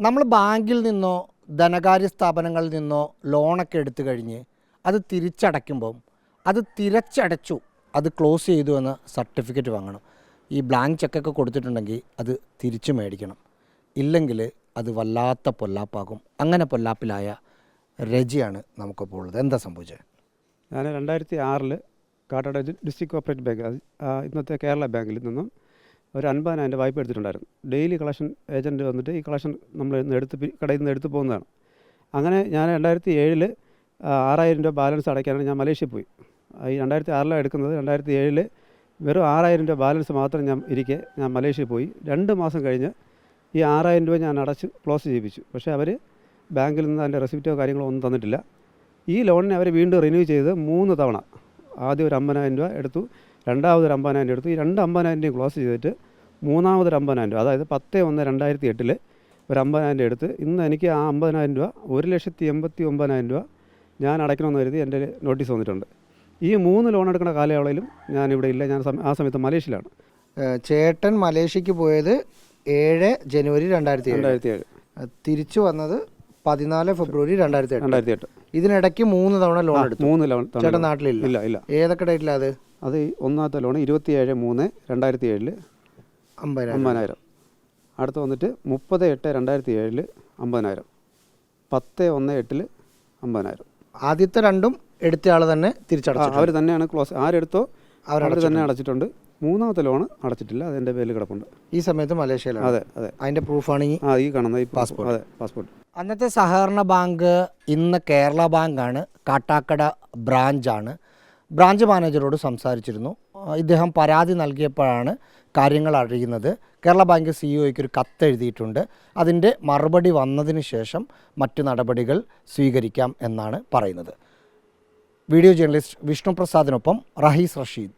നമ്മൾ ബാങ്കിൽ നിന്നോ ധനകാര്യ സ്ഥാപനങ്ങളിൽ നിന്നോ ലോണൊക്കെ എടുത്തു കഴിഞ്ഞ് അത് തിരിച്ചടയ്ക്കുമ്പം അത് തിരച്ചടച്ചു അത് ക്ലോസ് ചെയ്തു എന്ന് സർട്ടിഫിക്കറ്റ് വാങ്ങണം. ഈ ബ്ലാങ്ക് ചെക്കൊക്കെ കൊടുത്തിട്ടുണ്ടെങ്കിൽ അത് തിരിച്ചു മേടിക്കണം. ഇല്ലെങ്കിൽ അത് വല്ലാത്ത പൊല്ലാപ്പാകും. അങ്ങനെ പൊല്ലാപ്പിലായ രജിയാണ് നമുക്കിപ്പോൾ ഉള്ളത്. എന്താ സംഭവിച്ചത്? ഞാൻ രണ്ടായിരത്തി ആറിൽ കാട്ടാട് ഡിസ്ട്രിക്ട് കോപ്പറേറ്റീവ് ബാങ്ക് ഇന്നത്തെ കേരള ബാങ്കിൽ നിന്നും ഒരു അൻപതിനായിരം വായ്പ എടുത്തിട്ടുണ്ടായിരുന്നു. ഡെയിലി കളക്ഷൻ ഏജന്റ് വന്നിട്ട് ഈ കളക്ഷൻ നമ്മൾ എടുത്ത് കടയിൽ നിന്ന് എടുത്ത് പോകുന്നതാണ്. അങ്ങനെ ഞാൻ രണ്ടായിരത്തി ഏഴിൽ ആറായിരം രൂപ ബാലൻസ് അടയ്ക്കാനാണ് ഞാൻ മലേഷ്യയിൽ പോയി. ഈ രണ്ടായിരത്തി ആറിലാണ് എടുക്കുന്നത്. രണ്ടായിരത്തി ഏഴിൽ വെറും ആറായിരം രൂപ ബാലൻസ് മാത്രം ഞാൻ ഇരിക്കെ ഞാൻ മലേഷ്യയിൽ പോയി. രണ്ട് മാസം കഴിഞ്ഞ് ഈ ആറായിരം രൂപ ഞാൻ അടച്ച് ക്ലോസ് ചെയ്യിപ്പിച്ചു. പക്ഷേ അവർ ബാങ്കിൽ നിന്ന് അതിന്റെ റെസിപ്റ്റോ കാര്യങ്ങളോ ഒന്നും തന്നിട്ടില്ല. ഈ ലോണിനെ അവർ വീണ്ടും റിന്യൂ ചെയ്ത് മൂന്ന് തവണ ആദ്യം ഒരു അമ്പതിനായിരം രൂപ എടുത്തു. രണ്ടാമത് ഒരു അമ്പതിനായിരം എടുത്തു ഈ രണ്ട് അമ്പതിനായിരം രൂപ ക്ലോസ് ചെയ്തിട്ട് മൂന്നാമതൊരു അമ്പതിനായിരം രൂപ. അതായത് പത്ത് ഒന്ന് രണ്ടായിരത്തി എട്ടിൽ ഒരു അമ്പതിനായിരം രൂപ എടുത്ത് ഇന്ന് എനിക്ക് ആ അമ്പതിനായിരം രൂപ ഒരു ലക്ഷത്തി എൺപത്തി ഒമ്പതിനായിരം രൂപ ഞാൻ അടയ്ക്കണമെന്ന് കരുതി എന്റെ നോട്ടീസ് വന്നിട്ടുണ്ട്. ഈ മൂന്ന് ലോൺ എടുക്കുന്ന കാലയളവിലും ഞാൻ ഇവിടെ ഇല്ല. ഞാൻ ആ സമയത്ത് മലേഷ്യയിലാണ്. ചേട്ടൻ മലേഷ്യക്ക് പോയത് ഏഴ് ജനുവരി രണ്ടായിരത്തി രണ്ടായിരത്തി ഏഴ്. തിരിച്ചു വന്നത് പതിനാല് ഫെബ്രുവരി രണ്ടായിരത്തി എട്ട് രണ്ടായിരത്തി എട്ട് ഇതിനിടയ്ക്ക് മൂന്ന് തവണ ലോൺ എടുത്തു. മൂന്ന് ലോൺ ചേട്ടൻ. നാട്ടിലില്ല. ഇല്ല ഇല്ല. ഏതൊക്കെ ഡേറ്റിലാണ് അത്? അത് ഒന്നാമത്തെ ലോൺ ഇരുപത്തിയേഴ് മൂന്ന് രണ്ടായിരത്തി ഏഴിൽ അമ്പതിനായിരം. അമ്പതിനായിരം. അടുത്ത് വന്നിട്ട് മുപ്പത് എട്ട് രണ്ടായിരത്തി ഏഴിൽ അമ്പതിനായിരം. പത്ത് ഒന്ന് എട്ടിൽ അമ്പതിനായിരം. ആദ്യത്തെ രണ്ടും എടുത്ത ആൾ തന്നെ തിരിച്ചടച്ചു അവർ തന്നെയാണ് ക്ലോസ് ആരെടുത്തോ അവർ തന്നെ അടച്ചിട്ടുണ്ട്. മൂന്നാമത്തെ ലോൺ അടച്ചിട്ടില്ല. അത് എന്റെ പേരിൽ കിടപ്പുണ്ട്. ഈ സമയത്ത് മലേഷ്യയിലാണ്. അതെ അതെ. അതിന്റെ പ്രൂഫാണ് ഈ ആ ഈ കാണുന്ന ഈ പാസ്പോർട്ട് അതെ പാസ്പോർട്ട് അന്നത്തെ സഹകരണ ബാങ്ക് ഇന്ന് കേരള ബാങ്കാണ്. കാട്ടാക്കട ബ്രാഞ്ചാണ്. ബ്രാഞ്ച് മാനേജറോട് സംസാരിച്ചിരുന്നു. ഇദ്ദേഹം പരാതി നൽകിയപ്പോഴാണ് കാര്യങ്ങൾ അറിയുന്നത്. കേരള ബാങ്ക് സിഇഒയ്ക്ക് ഒരു കത്ത് എഴുതിയിട്ടുണ്ട്. അതിന്റെ മറുപടി വന്നതിന് ശേഷം മറ്റു നടപടികൾ സ്വീകരിക്കാം എന്നാണ് പറയുന്നത്. വീഡിയോ ജേർണലിസ്റ്റ് വിഷ്ണു പ്രസാദിനൊപ്പം റഹീസ് റഷീദ്.